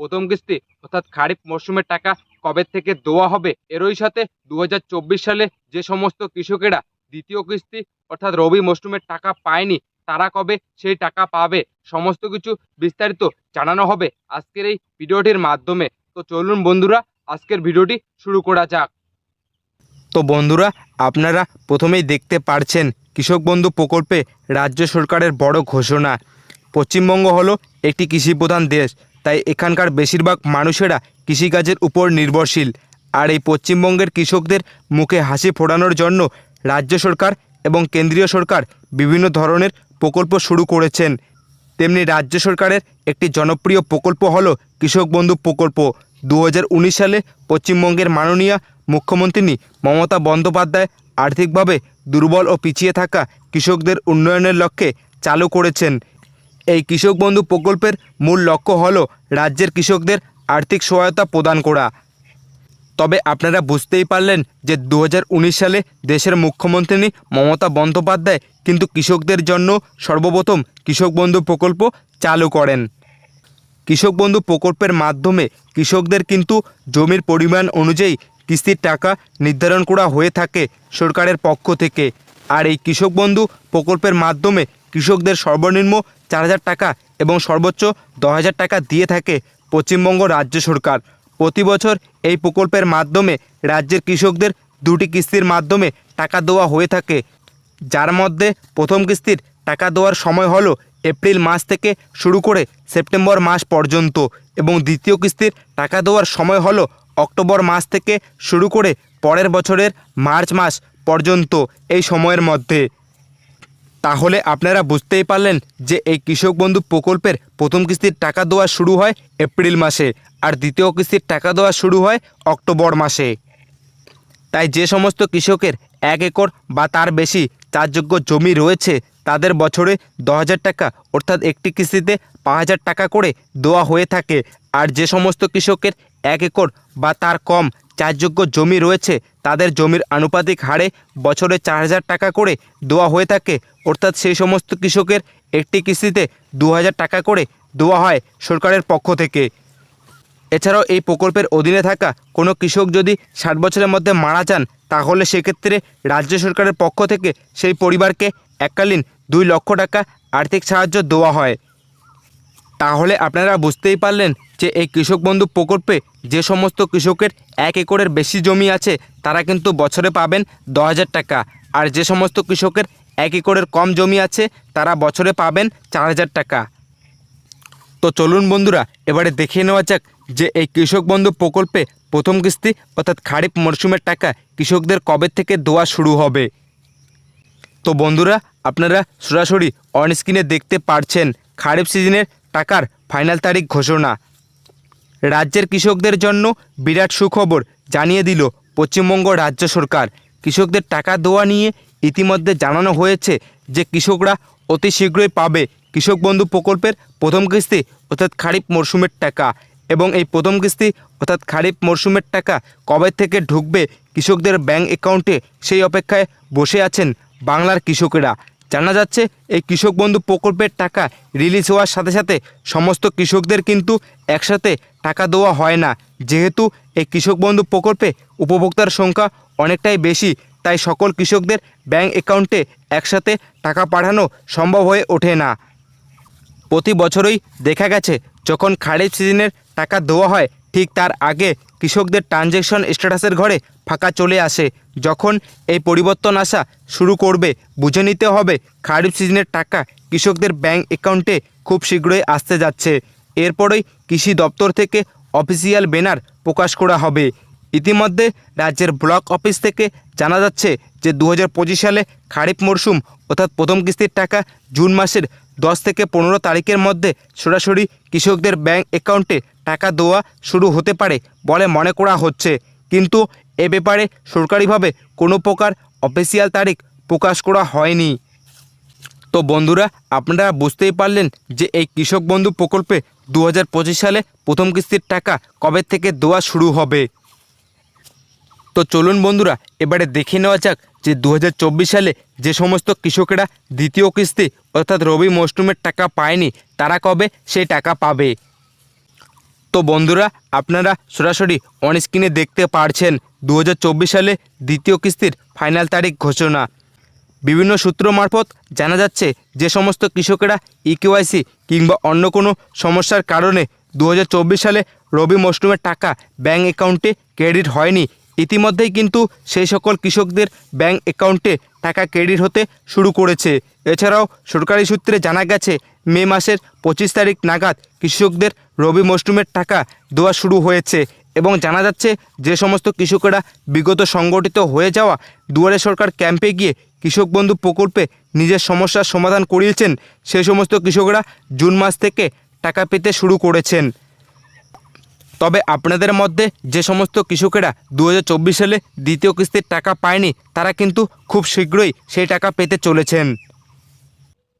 প্রথম কিস্তি, অর্থাৎ খারিফ মরশুমের টাকা কবে থেকে দেওয়া হবে? এরই সাথে দু হাজার চব্বিশ সালে যে সমস্ত কৃষকেরা দ্বিতীয় কিস্তি, অর্থাৎ রবি মরশুমের টাকা পায়নি, তারা কবে সেই টাকা পাবে? সমস্ত কিছু বিস্তারিত জানানো হবে আজকের এই ভিডিওটির মাধ্যমে। তো চলুন বন্ধুরা, আজকের ভিডিওটি শুরু করা যাক। তো বন্ধুরা, আপনারা প্রথমেই দেখতে পারছেন কৃষক বন্ধু প্রকল্পে রাজ্য সরকারের বড় ঘোষণা। পশ্চিমবঙ্গ হলো একটি কৃষিপ্রধান দেশ। তাই এখানকার বেশিরভাগ মানুষেরা কৃষিকাজের উপর নির্ভরশীল। আর এই পশ্চিমবঙ্গের কৃষকদের মুখে হাসি ফোটানোর জন্য রাজ্য সরকার এবং কেন্দ্রীয় সরকার বিভিন্ন ধরনের প্রকল্প শুরু করেছেন। তেমনি রাজ্য সরকারের একটি জনপ্রিয় প্রকল্প হল কৃষক বন্ধু প্রকল্প। দু হাজার উনিশ সালে পশ্চিমবঙ্গের মাননীয় মুখ্যমন্ত্রী মমতা বন্দ্যোপাধ্যায় আর্থিকভাবে দুর্বল ও পিছিয়ে থাকা কৃষকদের উন্নয়নের লক্ষ্যে চালু করেছেন। এই কৃষক বন্ধু প্রকল্পের মূল লক্ষ্য হল রাজ্যের কৃষকদের আর্থিক সহায়তা প্রদান করা। তবে আপনারা বুঝতেই পারলেন যে দু হাজার উনিশ সালে দেশের মুখ্যমন্ত্রী মমতা বন্দ্যোপাধ্যায় কিন্তু কৃষকদের জন্য সর্বপ্রথম কৃষক বন্ধু প্রকল্প চালু করেন। কৃষক বন্ধু প্রকল্পের মাধ্যমে কৃষকদের কিন্তু জমির পরিমাণ অনুযায়ী কিস্তির টাকা নির্ধারণ করা হয়ে থাকে সরকারের পক্ষ থেকে। আর এই কৃষক বন্ধু প্রকল্পের মাধ্যমে কৃষকদের সর্বনিম্ন চার হাজার টাকা এবং সর্বোচ্চ দশ হাজার টাকা দিয়ে থাকে পশ্চিমবঙ্গ রাজ্য সরকার। প্রতি বছর এই প্রকল্পের মাধ্যমে রাজ্যের কৃষকদের দুটি কিস্তির মাধ্যমে টাকা দেওয়া হয়ে থাকে। যার মধ্যে প্রথম কিস্তির টাকা দেওয়ার সময় হলো এপ্রিল মাস থেকে শুরু করে সেপ্টেম্বর মাস পর্যন্ত এবং দ্বিতীয় কিস্তির টাকা দেওয়ার সময় হলো অক্টোবর মাস থেকে শুরু করে পরের বছরের মার্চ মাস পর্যন্ত এই সময়ের মধ্যে। তাহলে আপনারা বুঝতেই পারলেন যে এই কৃষক বন্ধু প্রকল্পের প্রথম কিস্তির টাকা দেওয়া শুরু হয় এপ্রিল মাসে আর দ্বিতীয় কিস্তির টাকা দেওয়া শুরু হয় অক্টোবর মাসে। তাই যে সমস্ত কৃষকের এক একর বা তার বেশি চাষযোগ্য জমি রয়েছে, তাদের বছরে দশ হাজার টাকা অর্থাৎ একটি কিস্তিতে পাঁচ হাজার টাকা করে দেওয়া হয়ে থাকে। আর যে সমস্ত কৃষকের এক একর বা তার কম চাষযোগ্য জমি রয়েছে, তাদের জমির আনুপাতিক হারে বছরে চার হাজার টাকা করে দেওয়া হয়ে থাকে। অর্থাৎ সেই সমস্ত কৃষকের একটি কিস্তিতে দু হাজার টাকা করে দেওয়া হয় সরকারের পক্ষ থেকে। এছাড়াও এই প্রকল্পের অধীনে থাকা কোনো কৃষক যদি ষাট বছরের মধ্যে মারা যান, তাহলে সেক্ষেত্রে রাজ্য সরকারের পক্ষ থেকে সেই পরিবারকে এককালীন দুই লক্ষ টাকা আর্থিক সাহায্য দেওয়া হয়। তাহলে আপনারা বুঝতেই পারলেন যে এই কৃষক বন্ধু প্রকল্পে যে সমস্ত কৃষকের এক একরের বেশি জমি আছে, তারা কিন্তু বছরে পাবেন দশ টাকা। আর যে সমস্ত কৃষকের এক একরের কম জমি আছে, তারা বছরে পাবেন চার হাজার টাকা। তো চলুন বন্ধুরা, এবারে দেখে নেওয়া যাক যে এই কৃষক বন্ধু প্রকল্পে প্রথম কিস্তি অর্থাৎ খারিফ মরশুমের টাকা কৃষকদের কবে থেকে দেওয়া শুরু হবে? তো বন্ধুরা, আপনারা সরাসরি অন স্ক্রিনে দেখতে পারছেন, খারিফ সিজনের টাকার ফাইনাল তারিখ ঘোষণা। রাজ্যের কৃষকদের জন্য বিরাট সুখবর জানিয়ে দিল পশ্চিমবঙ্গ রাজ্য সরকার। কৃষকদের টাকা দেওয়া নিয়ে ইতিমধ্যে জানানো হয়েছে যে কৃষকরা অতি শীঘ্রই পাবে কৃষক বন্ধু প্রকল্পের প্রথম কিস্তি, অর্থাৎ খারিফ মরশুমের টাকা। এবং এই প্রথম কিস্তি, অর্থাৎ খারিফ মরশুমের টাকা কবে থেকে ঢুকবে কৃষকদের ব্যাংক অ্যাকাউন্টে সেই অপেক্ষায় বসে আছেন বাংলার কৃষকেরা। জানা যাচ্ছে, এই কৃষক বন্ধু প্রকল্পের টাকা রিলিজ হওয়ার সাথে সাথে সমস্ত কৃষকদের কিন্তু একসাথে টাকা দেওয়া হয় না। যেহেতু এই কৃষক বন্ধু প্রকল্পে উপভোক্তার সংখ্যা অনেকটাই বেশি, তাই সকল কৃষকদের ব্যাংক অ্যাকাউন্টে একসাথে টাকা পাঠানো সম্ভব হয়ে ওঠে না। প্রতি বছরই দেখা গেছে, যখন খারিফ সিজনের টাকা দেওয়া হয় ঠিক তার আগে কৃষকদের ট্রানজ্যাকশন স্ট্যাটাসের ঘরে ফাঁকা চলে আসে। যখন এই পরিবর্তন আসা শুরু করবে, বুঝে নিতে হবে খারিফ সিজনের টাকা কৃষকদের ব্যাংক অ্যাকাউন্টে খুব শীঘ্রই আসতে যাচ্ছে। এরপরেই কৃষি দপ্তর থেকে অফিসিয়াল ব্যানার প্রকাশ করা হবে। ইতিমধ্যে রাজ্যের ব্লক অফিস থেকে জানা যাচ্ছে যে দু হাজার পঁচিশ সালে খারিফ মরশুম অর্থাৎ প্রথম কিস্তির টাকা জুন মাসের দশ থেকে পনেরো তারিখের মধ্যে সরাসরি কৃষকদের ব্যাংক অ্যাকাউন্টে টাকা দেওয়া শুরু হতে পারে বলে মনে করা হচ্ছে। কিন্তু এ ব্যাপারে সরকারিভাবে কোনো প্রকার অফিসিয়াল তারিখ প্রকাশ করা হয়নি। তো বন্ধুরা, আপনারা বুঝতেই পারলেন যে এই কৃষক বন্ধু প্রকল্পে দু হাজার পঁচিশ সালে প্রথম কিস্তির টাকা কবে থেকে দেওয়া শুরু হবে। তো চলুন বন্ধুরা, এবারে দেখে নেওয়া যাক যে দু হাজার চব্বিশ সালে যে সমস্ত কৃষকেরা দ্বিতীয় কিস্তি অর্থাৎ রবি মৌসুমের টাকা পায়নি, তারা কবে সেই টাকা পাবে? তো বন্ধুরা, আপনারা সরাসরি অন স্ক্রিনে দেখতে পারছেন দু হাজার চব্বিশ সালে দ্বিতীয় কিস্তির ফাইনাল তারিখ ঘোষণা। বিভিন্ন সূত্র মারফত জানা যাচ্ছে যে সমস্ত কৃষকেরা ইকেওয়াইসি কিংবা অন্য কোনো সমস্যার কারণে দু হাজার চব্বিশ সালে রবি মৌসুমের টাকা ব্যাঙ্ক অ্যাকাউন্টে ক্রেডিট হয়নি ইতিমধ্যেই কিন্তু সেই সকল কৃষকদের ব্যাঙ্ক অ্যাকাউন্টে টাকা ক্রেডিট হতে শুরু করেছে। এছাড়াও সরকারি সূত্রে জানা গেছে, মে মাসের পঁচিশ তারিখ নাগাদ কৃষকদের রবি মৌসুমের টাকা দেওয়া শুরু হয়েছে এবং জানা যাচ্ছে, যে সমস্ত কৃষকেরা বিগত সংগঠিত হয়ে যাওয়া দুয়ারে সরকার ক্যাম্পে গিয়ে কৃষক বন্ধু প্রকল্পে নিজের সমস্যার সমাধান করিয়েছেন সেই সমস্ত কৃষকরা জুন মাস থেকে টাকা পেতে শুরু করেছেন। তবে আপনাদের মধ্যে যে সমস্ত কৃষকেরা দু হাজার চব্বিশ সালে দ্বিতীয় কিস্তির টাকা পায়নি, তারা কিন্তু খুব শীঘ্রই সেই টাকা পেতে চলেছেন।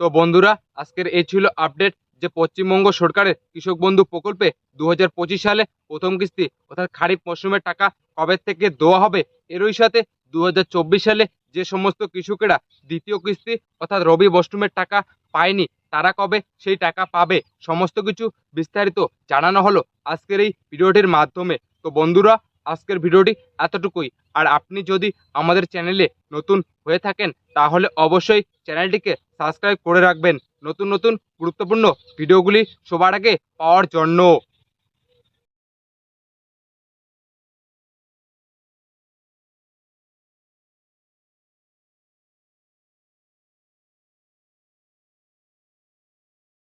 তো বন্ধুরা, আজকের এই ছিল আপডেট যে পশ্চিমবঙ্গ সরকারের কৃষক বন্ধু প্রকল্পে দু হাজার পঁচিশ সালে প্রথম কিস্তি অর্থাৎ খারিফ মরশুমের টাকা কবে থেকে দেওয়া হবে, এরই সাথে দু হাজার চব্বিশ সালে যে সমস্ত কৃষকেরা দ্বিতীয় কিস্তি অর্থাৎ রবি মরশুমের টাকা পায়নি তারা কবে সেই টাকা পাবে? সমস্ত কিছু বিস্তারিত জানানো হলো আজকের এই ভিডিওটির মাধ্যমে। তো বন্ধুরা, আজকের ভিডিওটি এতটুকুই। আর আপনি যদি আমাদের চ্যানেলে নতুন হয়ে থাকেন, তাহলে অবশ্যই চ্যানেলটিকে সাবস্ক্রাইব করে রাখবেন। নতুন নতুন গুরুত্বপূর্ণ ভিডিওগুলি সবার আগে পাওয়ার জন্য।